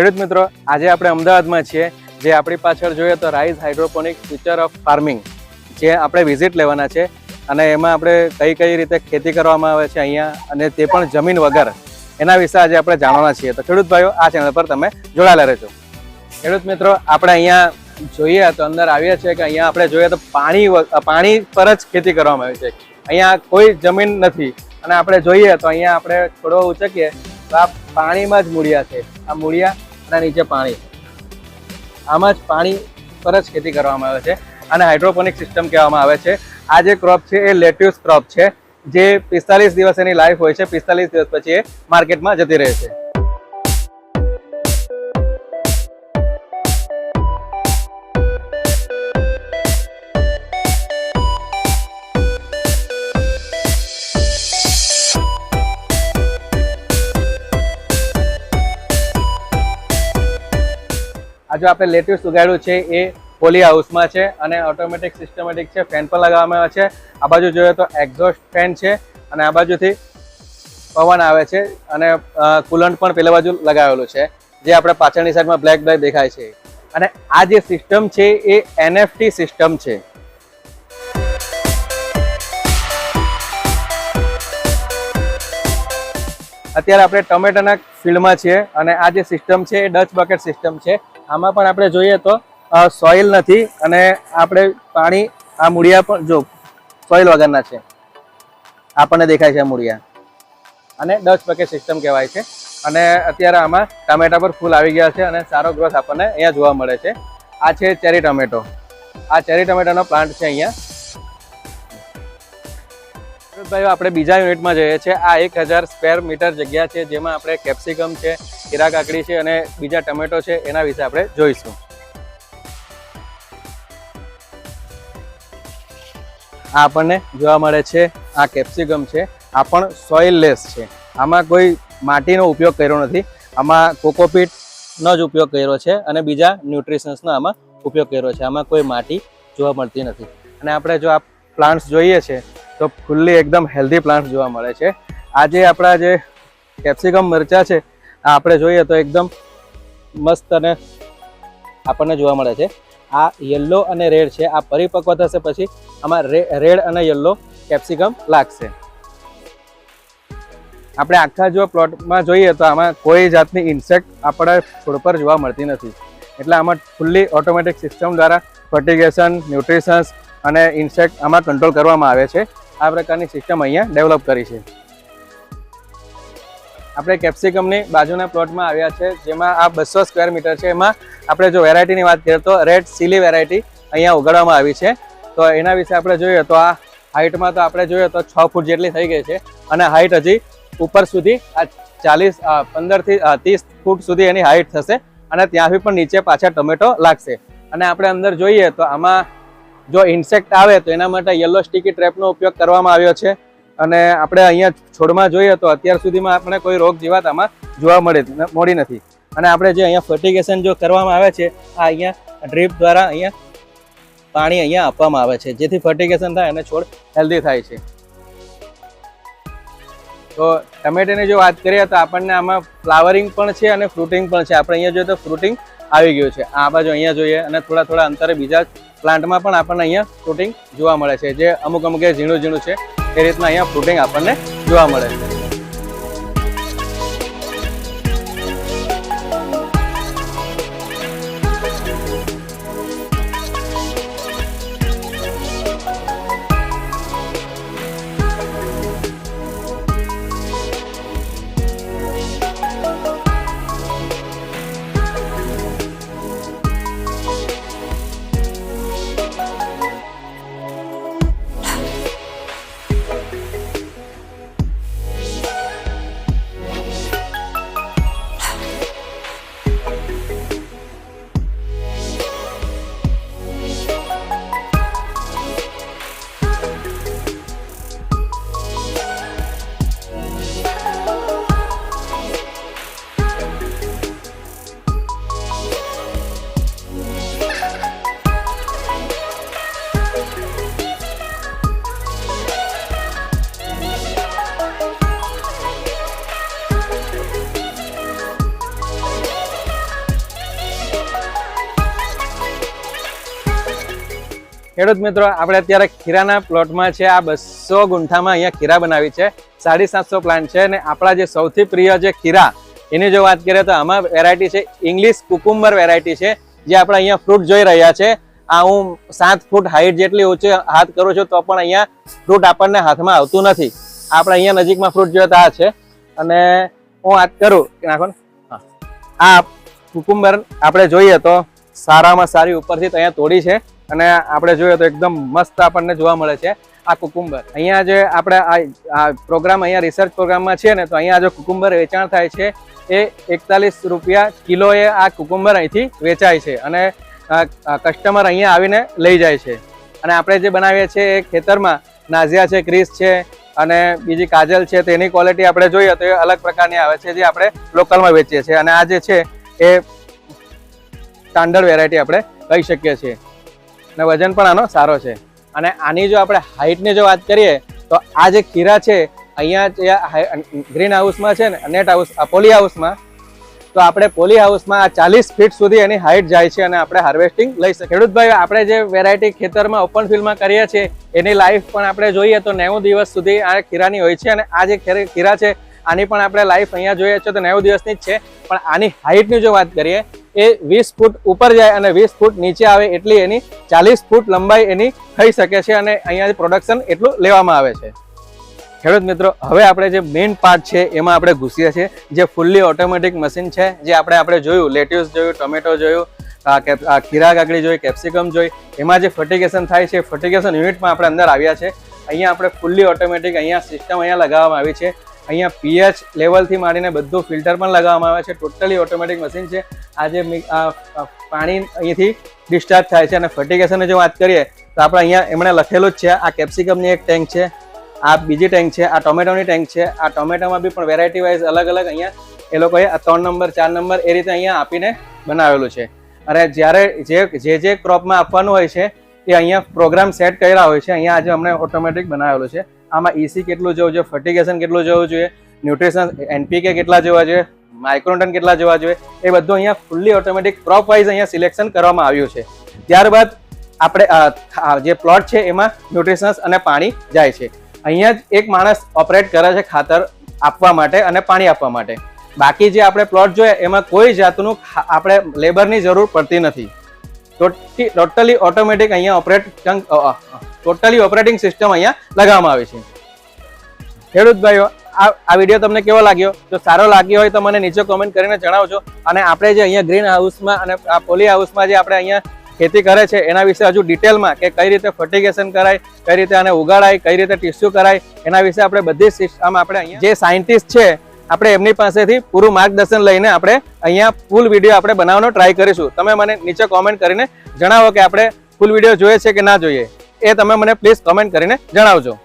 ખેડૂત મિત્રો, આજે આપણે અમદાવાદમાં છીએ, જે આપણી પાછળ જોઈએ તો rise hydroponic future of farming જે આપણે વિઝિટ લેવાના છે. અને એમાં આપણે કઈ કઈ રીતે ખેતી કરવામાં આવે છે અહીંયા અને તે પણ જમીન વગર, એના વિશે આજે આપણે જાણવાના છીએ. તો ખેડૂત ભાઈઓ, આ ચેનલ પર તમે જોડાયેલા રહેજો. ખેડૂત મિત્રો, આપણે અહીંયા જોઈએ તો અંદર આવીએ છીએ કે અહીંયા આપણે જોઈએ તો પાણી પાણી પર જ ખેતી કરવામાં આવી છે. અહીંયા કોઈ જમીન નથી. અને આપણે જોઈએ તો અહીંયા આપણે થોડો ઉચકીએ તો આ પાણીમાં જ મૂળિયા છે. આ મૂળિયા અને નીચે પાણી. આમાં જ પાણી પર જ ખેતી કરવામાં આવે છે અને હાઇડ્રોપોનિક સિસ્ટમ કહેવામાં આવે છે. આ જે ક્રોપ છે એ લેટ્યુસ ક્રોપ છે, જે પિસ્તાલીસ દિવસ એની લાઈફ હોય છે, પિસ્તાલીસ દિવસ પછી એ માર્કેટમાં જતી રહે છે. આ જો આપણે લેટેસ્ટ ઉગાડ્યું છે એ પોલી હાઉસમાં છે અને ઓટોમેટિક સિસ્ટમેટિક છે ફેન પણ લગાવવામાં આવે છે. આ બાજુ જોઈએ તો એક્ઝોસ્ટ ફેન છે અને આ બાજુથી પવન આવે છે અને કુલન્ટ પણ પેલા બાજુ લગાવેલું છે. જે આપણે પાછળની સાઈડમાં બ્લેક બ્લેક દેખાય છે. અને આ જે સિસ્ટમ છે એ એનએફટી સિસ્ટમ છે. અત્યારે આપણે ટમેટાના ફિલ્ડમાં છીએ અને આ જે સિસ્ટમ છે એ ડચ બકેટ સિસ્ટમ છે. આમાં પણ આપણે જોઈએ તો સોઇલ નથી અને આપણે પાણી, આ મૂળિયા પણ, જો સોઇલ વગરના છે. આપણને દેખાય છે મૂળિયા. અને દસ બકેટ સિસ્ટમ કહેવાય છે. અને અત્યારે આમાં ટામેટા પર ફૂલ આવી ગયા છે અને સારો ગ્રોથ આપણને અહીંયા જોવા મળે છે. આ છે ચેરી ટમેટો. આ ચેરી ટમેટાનો પ્લાન્ટ છે અહીંયા. ભાઈઓ આપણે બીજા યુનિટમાં જઈએ છીએ. આ એક હજાર સ્ક્વેર મીટર જગ્યા છે, જેમાં આપણે કેપ્સિકમ છે કીરા કાકડી છે અને બીજા ટમેટો છે, એના વિશે આપણે જોઈશું. આ આપણને જોવા મળે છે, આ કેપ્સિકમ છે, આ પણ સોઇલલેસ છે. આમાં કોઈ માટીનો ઉપયોગ કર્યો નથી. આમાં કોકોપીટનો જ ઉપયોગ કર્યો છે અને બીજા ન્યુટ્રિશન્સનો આમાં ઉપયોગ કર્યો છે. આમાં કોઈ માટી જોવા મળતી નથી. અને આપણે જો આ પ્લાન્ટ્સ જોઈએ છે તો ફૂલ્લી એકદમ હેલ્ધી પ્લાન્ટ જોવા મળે છે. આ જે આપણા જે કેપ્સિકમ મરચા છે, આ આપણે જોઈએ તો એકદમ મસ્ત અને આપણને જોવા મળે છે. આ યલો અને રેડ છે. આ પરિપક્વ થશે પછી આમાં રેડ અને યલો કેપ્સિકમ લાગશે. આપણે આખા જો પ્લોટમાં જોઈએ તો આમાં કોઈ જાતની ઇન્સેક્ટ આપણા છોડ પર જોવા મળતી નથી. એટલે આમાં ફૂલ્લી ઓટોમેટિક સિસ્ટમ દ્વારા ફર્ટિગેશન ન્યુટ્રિશન્સ અને ઇન્સેક્ટ આમાં કંટ્રોલ કરવામાં આવે છે. આ પ્રકારની સિસ્ટમ અહીંયા ડેવલપ કરી છે. આપણે કેપ્સિકમની બાજુના પ્લોટમાં આવ્યા છે, જેમાં આ બસો સ્ક્વેર મીટર છે. એમાં આપણે જો વેરાયટીની વાત કરીએ તો રેડ સીલી વેરાયટી અહીંયા ઉગાડવામાં આવી છે. તો એના વિશે આપણે જોઈએ તો આ હાઇટમાં તો આપણે જોઈએ તો છ ફૂટ જેટલી થઈ ગઈ છે અને હાઇટ હજી ઉપર સુધી આ ચાલીસ પંદરથી ત્રીસ ફૂટ સુધી એની હાઇટ થશે અને ત્યાંથી પણ નીચે પાછા ટમેટો લાગશે. અને આપણે અંદર જોઈએ તો આમાં જો ઇન્સેક્ટ આવે તો એના માટે યલો સ્ટીકી ટ્રેપનો ઉપયોગ કરવામાં આવ્યો છે. અને આપણે અહીંયા છોડમાં જોઈએ તો અત્યાર સુધીમાં આપણે કોઈ રોગ જીવાત આમાં જોવા મળે મળી નથી. અને આપણે જે અહીંયા ફર્ટિગેશન જો કરવામાં આવે છે, આ અહીંયા ડ્રીપ દ્વારા અહીંયા પાણી અહીંયા આપવામાં આવે છે. જેથી ફર્ટિગેશન થાય અને છોડ હેલ્ધી થાય છે. તો ટમેટાની જો વાત કરીએ તો આપણને આમાં ફ્લાવરિંગ પણ છે અને ફ્રૂટિંગ પણ છે. આપણે અહીંયા જોઈએ તો ફ્રૂટિંગ આવી ગયું છે. આ બાજુ અહીંયા જોઈએ અને થોડા થોડા અંતરે બીજા પ્લાન્ટમાં પણ આપણને અહીંયા ફ્રૂટિંગ જોવા મળે છે. જે અમુક અમુક ઝીણું ઝીણું છે, એ રીતના અહીંયા ફ્રૂટિંગ આપણને જોવા મળે છે. ખેડૂત મિત્રો, આપણે અત્યારે ખીરાના પ્લોટમાં છે. આ બસો ગુંઠામાં અહીંયા ખીરા બનાવી છે. સાડી સાતસો પ્લાન્ટ છે અને આપણા જે સૌથી પ્રિય જે ખીરા, એની જો વાત કરીએ તો આમાં વેરાયટી છે. ઇંગ્લિશ કુકુંબર વેરાયટી છે, જે આપણે અહીંયા ફ્રૂટ જોઈ રહ્યા છે. આ હું સાત ફૂટ હાઈટ જેટલી ઊંચી હાથ કરું છું, તો પણ અહીંયા ફ્રૂટ આપણને હાથમાં આવતું નથી. આપણે અહીંયા નજીકમાં ફ્રૂટ જોઈએ તો આ છે. અને હું વાત કરું નાખો. આ કુકુંબર આપણે જોઈએ તો સારામાં સારી ઉપરથી તો અહીંયા તોડી છે. અને આપણે જોઈએ તો એકદમ મસ્ત આપણને જોવા મળે છે આ કુકુંબર. અહીંયા જે આપણે આ- પ્રોગ્રામ અહીંયા રિસર્ચ પ્રોગ્રામમાં છે ને, તો અહીંયા જો કુકુંબર વેચાણ થાય છે, એ એકતાલીસ રૂપિયા કિલોએ આ કુકુંબર અહીંથી વેચાય છે અને કસ્ટમર અહીંયા આવીને લઈ જાય છે. અને આપણે જે બનાવીએ છીએ એ ખેતરમાં, નાઝિયા છે ક્રીસ છે, અને બીજી કાજલ છે તેની ક્વોલિટી આપણે જોઈએ તો એ અલગ પ્રકારની આવે છે જે આપણે લોકલમાં વેચીએ છીએ. અને આ જે છે એ સ્ટાન્ડર્ડ વેરાયટી આપણે કહી શકીએ છીએ. અને વજન પણ આનો સારો છે. અને આની જો આપણે હાઇટની જો વાત કરીએ, તો આ જે ખીરા છે, અહીંયા ગ્રીન હાઉસમાં છે ને નેટ હાઉસ પોલી હાઉસમાં તો આપણે પોલી હાઉસમાં આ ચાલીસ ફીટ સુધી એની હાઇટ જાય છે અને આપણે હાર્વેસ્ટિંગ લઈ શકીએ. ખેડૂતભાઈ આપણે જે વેરાયટી ખેતરમાં ઓપન ફિલ્ડમાં કરીએ છીએ, એની લાઈફ પણ આપણે જોઈએ તો નેવું દિવસ સુધી આ ખીરાની હોય છે અને આ જે ખીરા છે આની પણ આપણે લાઈફ અહીંયા જોઈએ છે તો નેવું દિવસની જ છે. પણ આની હાઇટની જો વાત કરીએ, એ વીસ ફૂટ ઉપર જાય અને વીસ ફૂટ નીચે આવે એટલી એની ચાલીસ ફૂટ લંબાઈ એની થઈ શકે છે અને અહીંયા પ્રોડક્શન એટલું લેવામાં આવે છે. ખેડૂત મિત્રો, હવે આપણે જે મેઇન પાર્ટ છે એમાં આપણે ઘૂસીએ છીએ. જે ફૂલ્લી ઓટોમેટિક મશીન છે, જે આપણે આપણે જોયું લેટ્યુસ જોયું ટોમેટો જોયું ખીરા કાકડી જોઈ કેપ્સિકમ જોઈ, એમાં જે ફર્ટિગેશન થાય છે ફર્ટિગેશન યુનિટમાં આપણે અંદર આવ્યા છે. અહીંયા આપણે ફૂલ્લી ઓટોમેટિક અહીંયા સિસ્ટમ અહીંયા લગાવવામાં આવી છે. અહીંયા પીએચ લેવલથી માંડીને બધું ફિલ્ટર પણ લગાવવામાં આવે છે. ટોટલી ઓટોમેટિક મશીન છે. આ પાણી અહીંથી ડિસ્ચાર્જ થાય છે અને ફર્ટિગેશનની જો વાત કરીએ, તો આપણે અહીંયા એમણે લખેલું જ છે, આ કેપ્સિકમની એક ટેન્ક છે, આ બીજી ટેન્ક છે, આ ટોમેટોની ટેન્ક છે, આ ટોમેટોમાં બી પણ વેરાયટી વાઇઝ અલગ અલગ અહીંયા એ લોકોએ ત્રણ નંબર ચાર નંબર એ રીતે અહીંયા આપીને બનાવેલું છે. અને જ્યારે જે જે જે ક્રોપમાં આપવાનું હોય છે, એ અહીંયા પ્રોગ્રામ સેટ કર્યા હોય છે. અહીંયા આજે અમને ઓટોમેટિક બનાવેલું છે. આમાં ઈસી કેટલું જોવું જોઈએ ફર્ટિગેશન કેટલું જોવું જોઈએ ન્યુટ્રિશન એનપીકે કેટલા જોવા જોઈએ માઇક્રોન્ટન કેટલા જોવા જોઈએ, એ બધું અહીંયા ફૂલ્લી ઓટોમેટિક ક્રોપ વાઇઝ અહીંયા સિલેક્શન કરવામાં આવ્યું છે. ત્યારબાદ આપણે જે પ્લોટ છે એમાં ન્યુટ્રિશન્સ અને પાણી જાય છે. અહીંયા જ એક માણસ ઓપરેટ કરે છે ખાતર આપવા માટે અને પાણી આપવા માટે. બાકી જે આપણે પ્લોટ જોઈએ એમાં કોઈ જાતનું આપણે લેબરની જરૂર પડતી નથી. ટોટલી ઓટોમેટિક અહીંયા ઓપરેટ ટોટલી ઓપરેટિંગ સિસ્ટમ અહીંયા લગાવવામાં આવી છે. ખેડૂત ભાઈઓ, આ વીડિયો તમને કેવો લાગ્યો? જો સારો લાગ્યો હોય તો મને નીચે કોમેન્ટ કરીને જણાવજો. અને આપણે જે અહીંયા ગ્રીન હાઉસમાં અને આ પોલી હાઉસમાં જે આપણે અહીંયા ખેતી કરે છે, એના વિશે હજુ ડિટેલમાં કે કઈ રીતે ફર્ટિગેશન કરાય, કઈ રીતે આને ઉગાડાય, કઈ રીતે ટીસ્યુ કરાય, એના વિશે આપણે બધી સિસ્ટમ આપણે અહીંયા જે સાયન્ટિસ્ટ છે, આપણે એમની પાસેથી પૂરું માર્ગદર્શન લઈને આપણે અહીંયા ફૂલ વીડિયો આપણે બનાવવાનો ટ્રાય કરીશું. તમે મને નીચે કોમેન્ટ કરીને જણાવો કે આપણે ફૂલ વીડિયો જોઈએ છે કે ના જોઈએ. એ તમે મને પ્લીઝ કમેન્ટ કરીને જણાવજો.